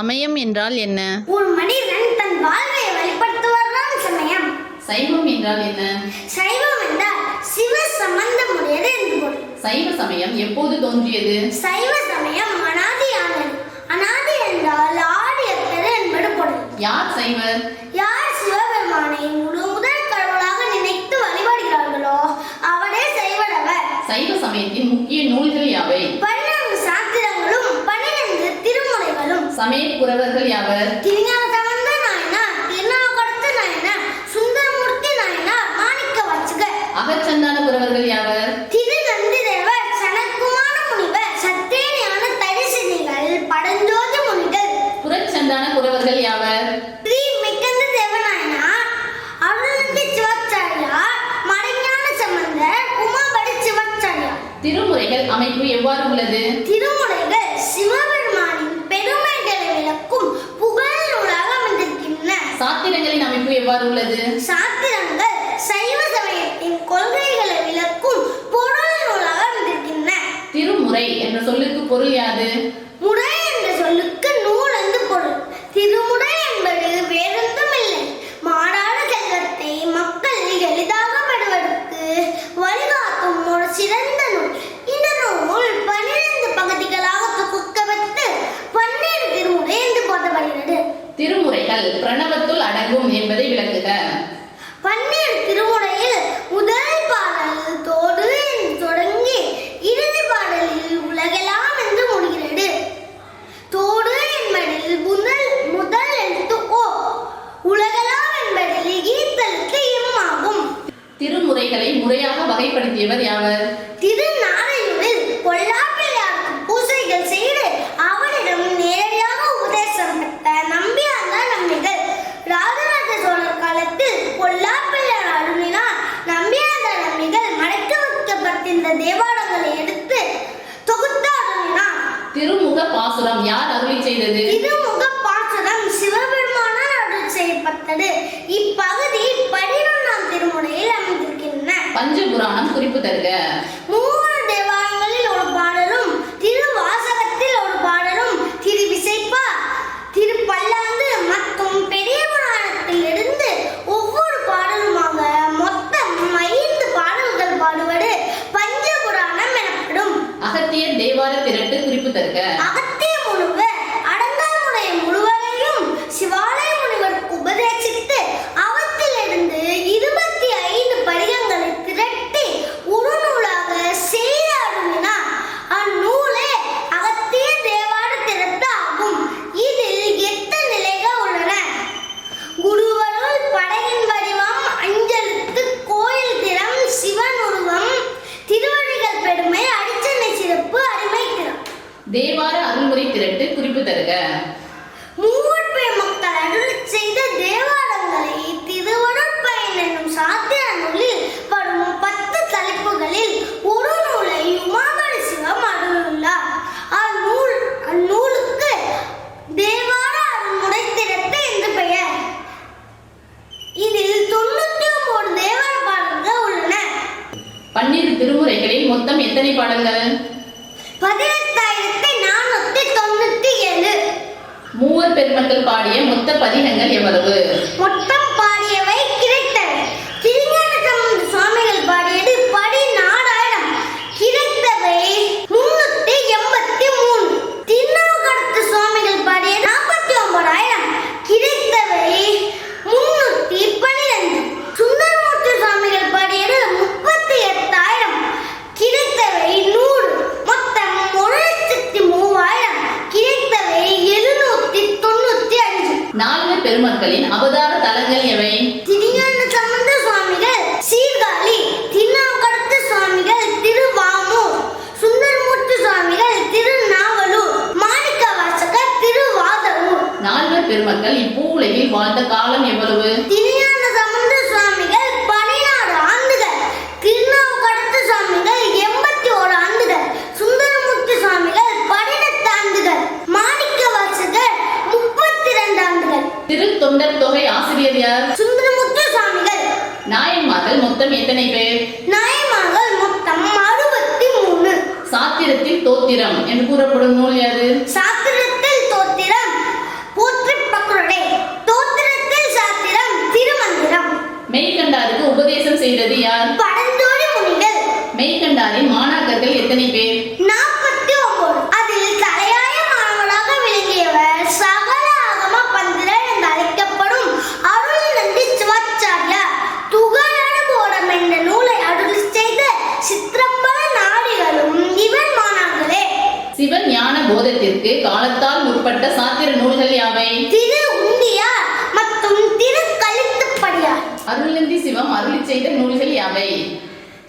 சமயம் என்றால் என்ன? ஒரு மனிதன் தன் வாழ்வை வெளிப்படுத்துவதுதான் சமயம். சைவம் என்றால் என்ன? சைவம் என்றால் சிவ சம்பந்தமுடையது என்று பொருள். சைவ சமயம் எப்போது தோன்றியது? சைவ சமயம் அனாதி அனாதியானது. அனாதி என்றால் ஆடியற்றது என்பது பொருள். யார் சைவர் யார் சிவபெருமானை முழு முதல் கடவுளாக நினைத்து வழிபடுகிறார்களோ அவரே சைவரவர். சைவ சமயத்தின் முக்கிய நூல்கள் யாவை? சமயப் புரவர்கள் யாவர்? திருஞான சம்பந்த நாயனார் திருநாவுக்கரசு நாயனார் சுந்தரமூர்த்தி நாயனார் மாணிக்க வாசகர். அகச்சந்தான புரவர்கள் யாவர்? திரு நந்திதேவர் சனத்குமார முனிவர் சத்தியஞான தரிசனிகள் படஞ்சோதி முனிகள். யாவர்? ஸ்ரீ மிக்கந்த தேவநாயனார் அருள்நந்தி சிவாச்சாரியார் மறைஞான சம்பந்தர் உமாபடி சிவாச்சாரியார் திருமுறைகள் அமைப்பு எவ்வாறு உள்ளது? உள்ளது? சாத்திரங்கள் சைவ சமயத்தின் கொள்கைகளை விளக்கும் பொருள் நூலாக வந்திருக்கின்றன திருமுறை என்ற சொல்லுக்கு பொருள் யாது? புராணம் குறிப்பு தருக. மூவர் பெருமக்கள் பாடிய மொத்த பதினங்கள் எவ்வளவு? மெய்கண்டாருக்கு உபதேசம் செய்தது யார்? படந்தோடி முனிவர் மெய்கண்டாரின் மாணாக்கர்கள் எத்தனை பேர்? நாற்பத்தி ஒன்பது அதில் தலையாய மாணவனாக விளங்கியவர் சகல ஆகம பந்திரர் என்று அழைக்கப்படும் அருள் நந்தி சிவாச்சாரியார். துகளான போடம் என்ற நூலை அருள் செய்த சித்திரப்பல நாடிகளும் இவன் மாணாக்கரே சிவஞான போதத்திற்கு காலத்தால் முற்பட்ட சாத்திர நூல்கள் யாவை? திரு அருள்நிதி சிவம் அருளி செய்த நூல்கள் யாவை?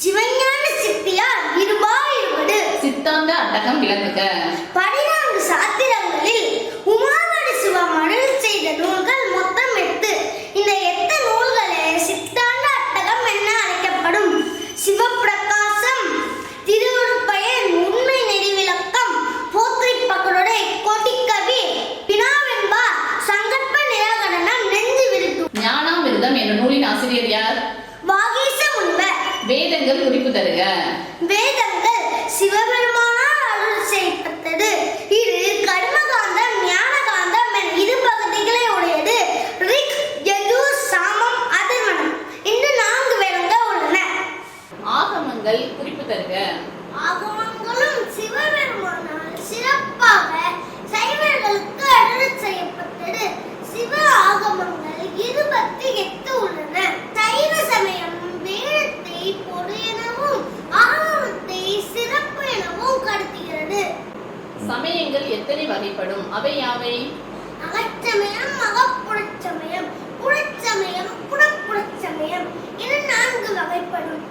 சிவஞான சிப்பியார் இருபா இருபது சித்தாந்த அட்டகம் விளங்குக படி வகைப்படும் அவை யாவை? அகச்சமயம் அகப்புறச்சமயம் புறச்சமயம் புறப்புறச்சமயம் என நான்கு வகைப்படும்.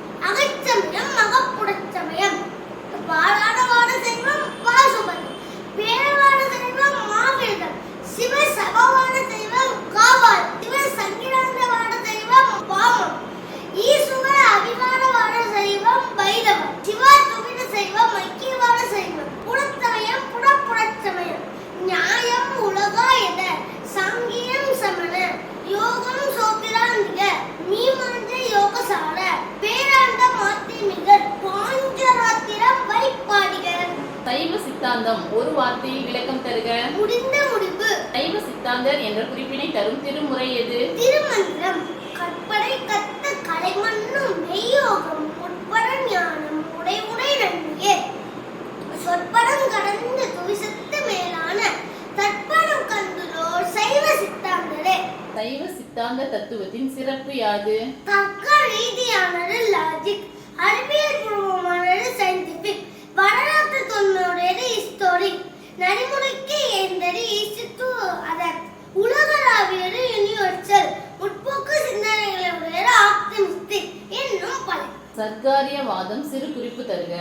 சைவ சித்தாந்த தத்துவத்தின் சிறப்பு யாது? தக்க ரீதியானது லாஜிக் அறிவியல் பூர்வமானது சயின்டிபிக் வரலாற்று தொன்மையுடையது ஹிஸ்டோரிக் நடைமுறைக்கு ஏந்தது இஸ்டு அதன் உலகளாவியது யூனிவர்சல் முற்போக்கு சிந்தனைகளுடையது ஆப்டிமிஸ்டிக் இன்னும் பல சர்க்காரியவாதம் சிறு குறிப்பு தருக.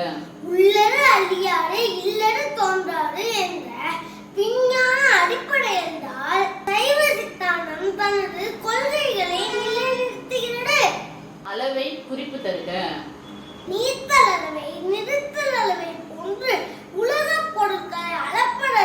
உள்ளது அழியாறு இல்லது தோன்றாறு என்ற விஞ்ஞான அடிப்படை என்றால் சைவ சித்தாந்தம் தனது கொள்கைகளை நிலைநிறுத்துகிறது. அளவை குறிப்பு தருக. நீர்த்தல் அளவை நிறுத்தல் அளவை போன்று உலக பொருட்களை அளப்பட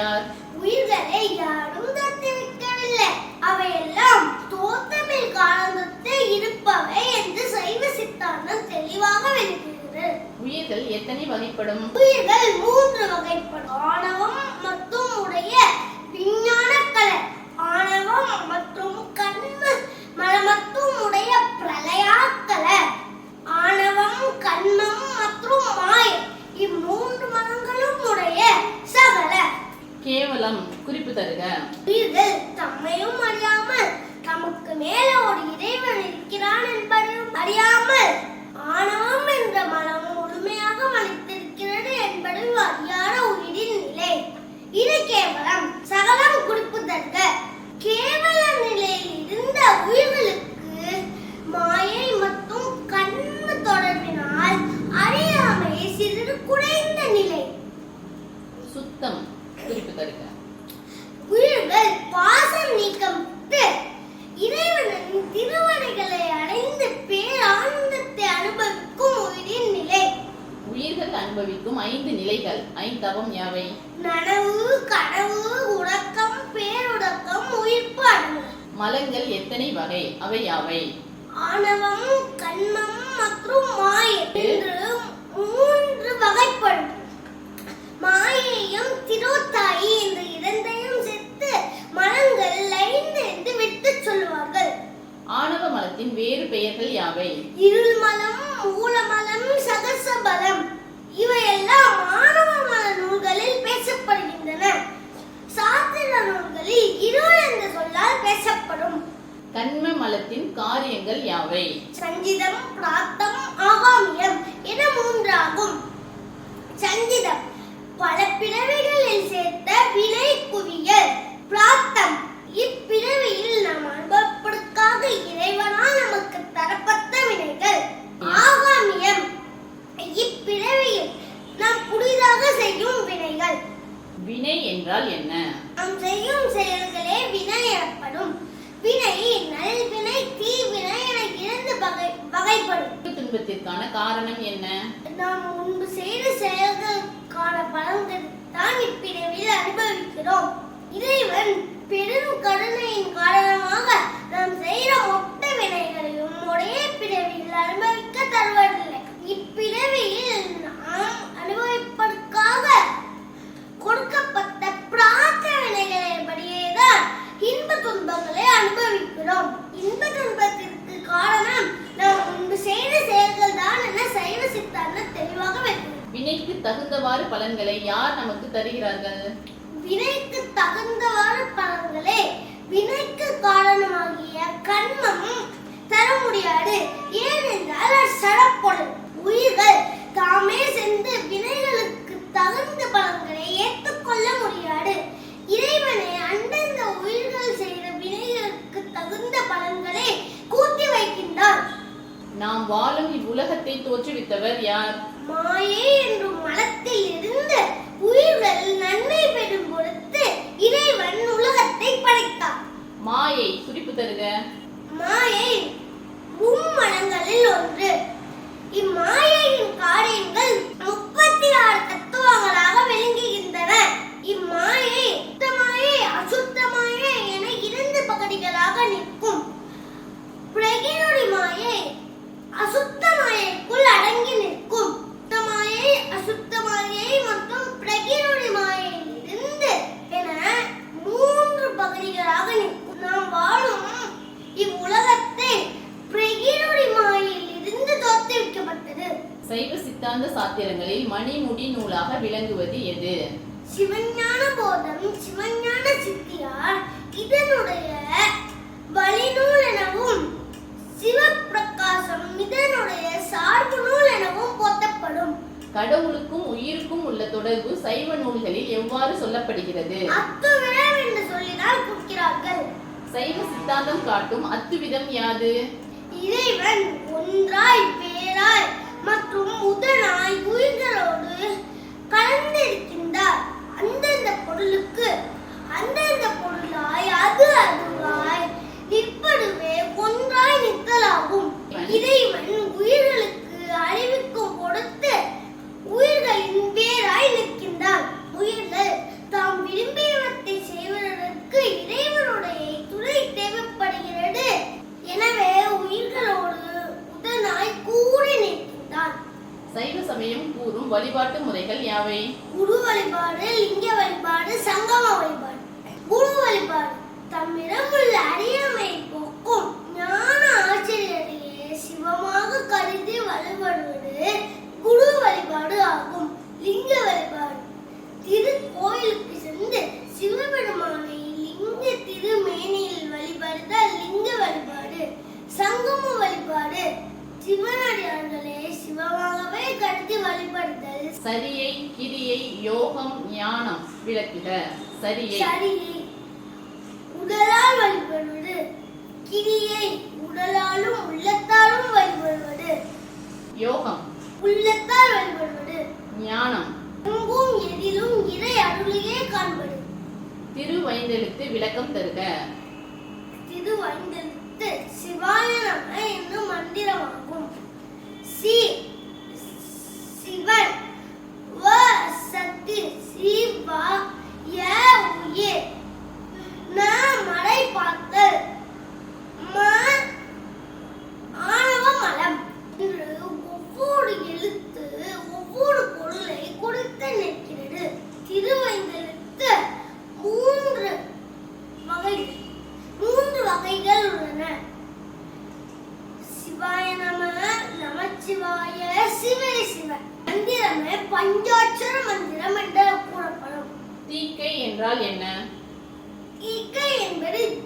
யார் உயிர்களை யாரும் தத்திவிக்கவில்லை அவையெல்லாம் தோற்றமில் காலத்து இருப்பவை என்று சைவ சித்தாந்தம் தெளிவாக விளக்குகிறது உயிர்கள் எத்தனை வகைப்படும்? உயிர்கள் மூன்று வகைப்படும். ஆணவம் மற்றும் உடைய விஞ்ஞான கலை ஆணவம் மற்றும் கண்ம மலமத்தும் உடைய பிரளயாக்கலை ஆணவம் கண்மம் மற்றும் மாயை இம்மூன்று மனங்களும் உடைய சகல கேவலம் குறிப்பு தருக உயிர்கள் தம்மையும் அறியாமல் தமக்கு மேல ஒரு இறைவன் இருக்கிறான் என்பதையும் அறியாமல் ஆணவம் என்ற மனம் முழுமையாக மலித்திருக்கிறது என்பதையும் அறியாத உயிரின் நிலை இது கேவலம் சகலம் குறிப்புதற்க கேவல நிலையில் இருந்த உயிர்களுக்கு மாயை மற்றும் கண்ம தொடர்பினால் அறியாமை சிறிது குறைந்த நிலை சுத்தம் குறிப்பு தருக உயிர்கள் பாசம் நீக்கப்பட்டு இறைவனின் திருவடிகளை அடைந்து பேரானந்தத்தை அனுபவிக்கும் உயிரின் நிலை உயிர்கள் அனுபவிக்கும் நிலைகள் ஐந்தவம் யாவை? நனவு கனவு உறக்கம் பேருறக்கம் உயிர்ப்பு அடங்கு மலங்கள் எத்தனை வகை? அவை யாவை? ஆணவம் கண்மம் மற்றும் மாயை. என்று மூன்று வகைப்படும். மாயையும் திரோத்தாயி இந்த இரண்டையும் சேர்த்து மனங்கள் ஐந்து என்று விட்டுச் சொல்வார்கள். ஆணவ மலத்தின் வேறு பெயர்கள் யாவை? இருள் மலம் மூலமலம் சகசபலம் இவையெல்லாம் மாணவ நூல்களில் பேசப்படுகின்றன. சாத்திர நூல்களில் இருள் என்ற சொல்லால் பேசப்படும். கண்ம மலத்தின் காரியங்கள் யாவை? சஞ்சிதம் பிராத்தம் ஆகாமியம் என மூன்றாகும். சஞ்சிதம் பல பிறவிகளில் சேர்த்த வினை குவியல் பிராத்தம் இப்பிறவியில் நாம் அனுபவப்படுக்காத இறைவனால் நமக்கு தரப்பட்ட வினைகள் ஆகாமியம் இப்பிறவியில் நாம் புதிதாக செய்யும் வினைகள் வினை என்றால் என்ன நாம் செய்யும் செயல்களே வினை எனப்படும் வினை நல்வினை தீவினை என இரண்டு வகை வகைப்படும் துன்பத்திற்கான காரணம் என்ன நாம் முன்பு செய்த செயல்களுக்கான பலன்கள் தான் இப்பிறவியில் அனுபவிக்கிறோம் இறைவன் பெரும் கருணையின் காரணமாக நாம் செய்த மொத்த வினைகளையும் ஒரே பிறவியில் அனுபவிக்க தருவதில்லை இப்பிறவியில் நாம் அனுபவிப்பதற்காக கொடுக்கப்பட்ட பிரார்த்தனைகளின்படியே தான் இன்ப துன்பங்களை அனுபவிக்கிறோம் இன்ப துன்பத்திற்கு காரணம் நாம் முன்பு செய்த செயல்கள் தான் என சைவ சித்தாந்தம் தெளிவாக வைக்கிறது வினைக்கு தகுந்தவாறு பலன்களை யார் நமக்கு தருகிறார்கள் வினைக்கு தகுந்தவாறு பலன்களே வினைக்கு காரணமாகிய கண்மம் தர முடியாது. ஏனென்றால் சடப்பொருள் உயிர்கள். தாமே சென்று வினைகளுக்கு தகுந்த பலன்களை ஏற்றுக்கொள்ள முடியாது. இறைவனை அந்தந்த உயிர்கள் செய்த வினைகளுக்கு தகுந்த பலன்களை கூட்டி வைக்கின்றார். நாம் வாழும் இவ்வுலகத்தை தோற்றுவித்தவர் யார்? மாயை என்னும் மலத்தில் இருந்து உயிர்கள் நன்மை பெறும் பொருட்டு இறைவன் உலகத்தை படைத்தார் மாயை குறிப்பு தருக. மாயை மும்மடங்களில் ஒன்று. இம்மாயையின் காரியங்கள் முப்பத்தி ஆறு தத்துவங்களாக விளங்குகின்றன. இம்மாயை சுத்தமாயை அசுத்தமாயை என இரண்டு பகுதிகளாக நிற்கும். பிரகிருதி மாயை அசுத்த மாயைக்குள் அடங்கி நிற்கும். சுத்தமாயே அசுத்தமாயே மற்றும் பிரகிருதிமாயே இருந்து என மூன்று பகுதிகளாக நிற்கும். நாம் வாழும் இவ்வுலகத்தை பிரகிருதிமாயில் இருந்து தோற்றுவிக்கப்பட்டது. சைவ சித்தாந்த சாத்திரங்களில் மணிமுடி நூலாக விளங்குவது எது? சிவஞான போதம் சிவஞான சித்தியார் இதனுடைய வழிநூல் கடவுளுக்கும் உயிருக்கும் உள்ள தொடர்பு சைவ நூல்களில் எவ்வாறு சொல்லப்படுகிறது? சைவ சித்தாந்தம் காட்டும் அத்துவிதம் யாது? இறைவன் ஒன்றாய் வேறாய் மற்றும் உடனாய் உயிர்களோடு கலந்திருக்கின்றார்.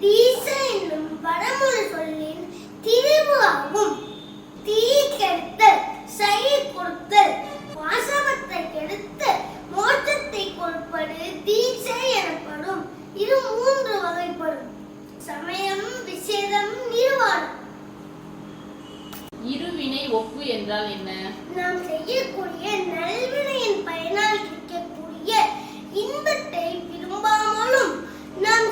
தீச என்னும் வடமொழி சொல்லின் திரிவு ஆகும் தீ கெடுத்தல் செயல் கொடுத்தல் வாசவத்தை கெடுத்து மோட்சத்தை கொடுப்பது தீசை எனப்படும். இது மூன்று வகைப்படும். சமயம் விசேதம் நிர்வாணம். இருவினை ஒப்பு என்றால் என்ன? நாம் செய்யக்கூடிய நல்வினையின் பயனால் கிடைக்கக்கூடிய இன்பத்தை விரும்பாமலும் நாம்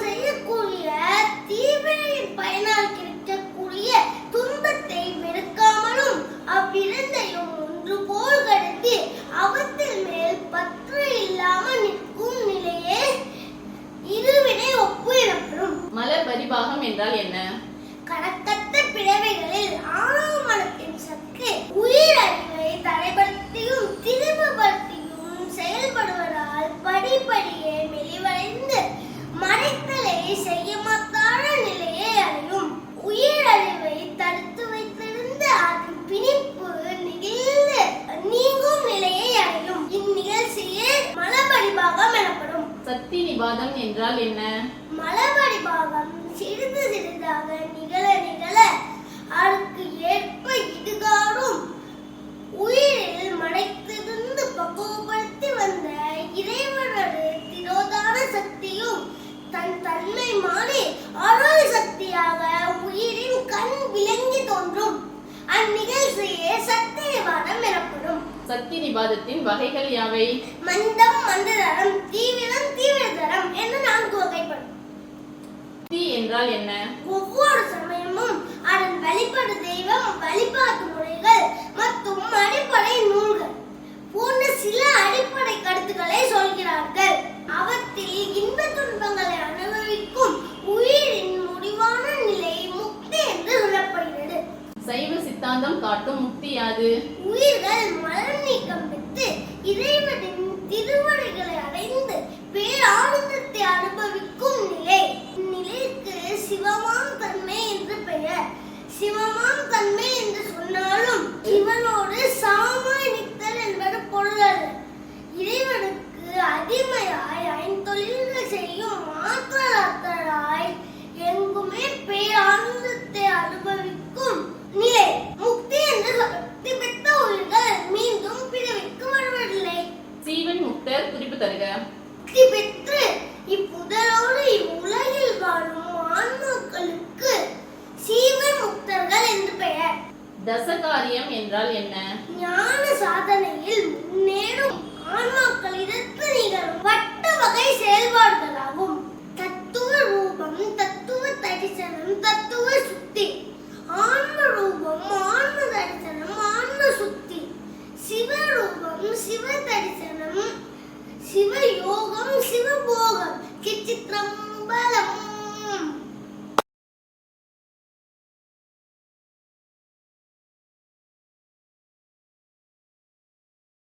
பயனால் கிடைக்கக்கூடிய துன்பத்தை வெறுக்காமலும் அவ்விரண்டையும் ஒன்று போல் கடத்தி அவற்றின் மேல் பற்று இல்லாமல் நிற்கும் நிலையே இருவினை ஒப்பு எனப்படும் மலர் பரிபாகம் என்றால் என்ன? என்ன? மலபடி பாகம் சிறிது சிறிதாக நிகழ நிகழ அதற்கு ஏற்ப இடுகாடும் உயிரில் மடைத்திருந்து பக்குவப்படுத்தி வந்த இறைவனது திரோதான சக்தியும் தன் தன்மை மாறி அருள் சக்தியாக உயிரின் கண் விளங்கி தோன்றும். அந்நிகழ்ச்சியே சக்தி நிவாரணம் எனப்படும். சக்தி நிபாதத்தின் வகைகள் யாவை மந்தம் மந்ததரம் தீவிரம் தீவிரதரம் என்று நான்கு வகைப்படும் தீ என்றால் என்ன ஒவ்வொரு சமயமும் அதன் வழிபாடு தெய்வம் வழிபாட்டு முறைகள் மற்றும் அடிப்படை நூல்கள் போன்ற சில அடிப்படை கருத்துக்களை சொல்கிறார்கள் அவற்றில் இன்ப துன்பங்களை அனுபவிக்கும் உயிரின் முடிவான நிலை முக்தி என்று சொல்லப்படுகிறது சைவ சித்தாந்தம் காட்டும் முக்தி யாது? உயிர்கள் மலம் நீக்கம் பெற்று இறைவனின் திருவடிகளை அடைந்து பேரானந்தத்தை அனுபவிக்கும் நிலை. இந்நிலைக்கு சிவமாம் தன்மை என்று பெயர். சிவமாம் தன்மை என்று சொன்னாலும் இவனோடு சமமாய் நித்தல் இறைவனுக்கு அடிமையாய் ஐந்தொழில்கள் செய்யும் மாற்றலாய் எங்குமே பேரானந்தத்தை அனுபவிக்கும் நிலை. முக்தி என்ற சக்தி பெற்ற உயிர்கள் மீண்டும் பிறவிக்கு வருவதில்லை. சீவன் முக்தர் குறிப்பு தருக. முக்தி பெற்று இப்புதலோடு இவ்வுலகில் வாழும் ஆன்மாக்களுக்கு சீவன் முக்தர்கள் என்று பெயர். தசகாரியம் என்றால் என்ன? ஞான சாதனையில்